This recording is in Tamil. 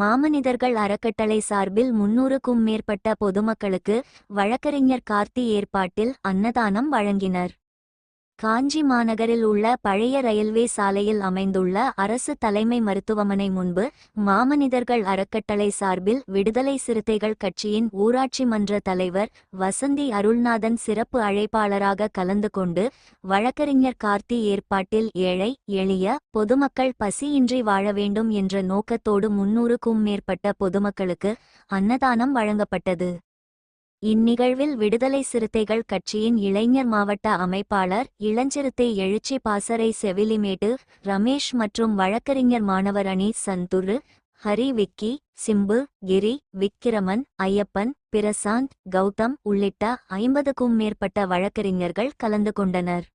மாமனிதர்கள் அறக்கட்டளை சார்பில் முன்னூறுக்கும் மேற்பட்ட பொதுமக்களுக்கு வழக்கறிஞர் கார்த்தி ஏற்பாட்டில் அன்னதானம் வழங்கினர். காஞ்சி மாநகரில் உள்ள பழைய ரயில்வே சாலையில் அமைந்துள்ள அரசு தலைமை மருத்துவமனை முன்பு மாமனிதர்கள் அறக்கட்டளை சார்பில் விடுதலை சிறுத்தைகள் கட்சியின் ஊராட்சி மன்ற தலைவர் வசந்தி அருள்நாதன் சிறப்பு அழைப்பாளராக கலந்து கொண்டு வழக்கறிஞர் கார்த்தி ஏற்பாட்டில் ஏழை எளிய பொதுமக்கள் பசியின்றி வாழ வேண்டும் என்ற நோக்கத்தோடு முன்னூறுக்கும் மேற்பட்ட பொதுமக்களுக்கு அன்னதானம் வழங்கப்பட்டது. இந்நிகழ்வில் விடுதலை சிறுத்தைகள் கட்சியின் இளைஞர் மாவட்ட அமைப்பாளர் இளஞ்சிறுத்தை எழுச்சி பாசறை செவிலிமேடு ரமேஷ் மற்றும் வழக்கறிஞர் மாணவர் அணி சந்துரு ஹரி விக்கி சிம்பு கிரி விக்கிரமன் ஐயப்பன் பிரசாந்த் கௌதம் உள்ளிட்ட ஐம்பதுக்கும் மேற்பட்ட வழக்கறிஞர்கள் கலந்து கொண்டனர்.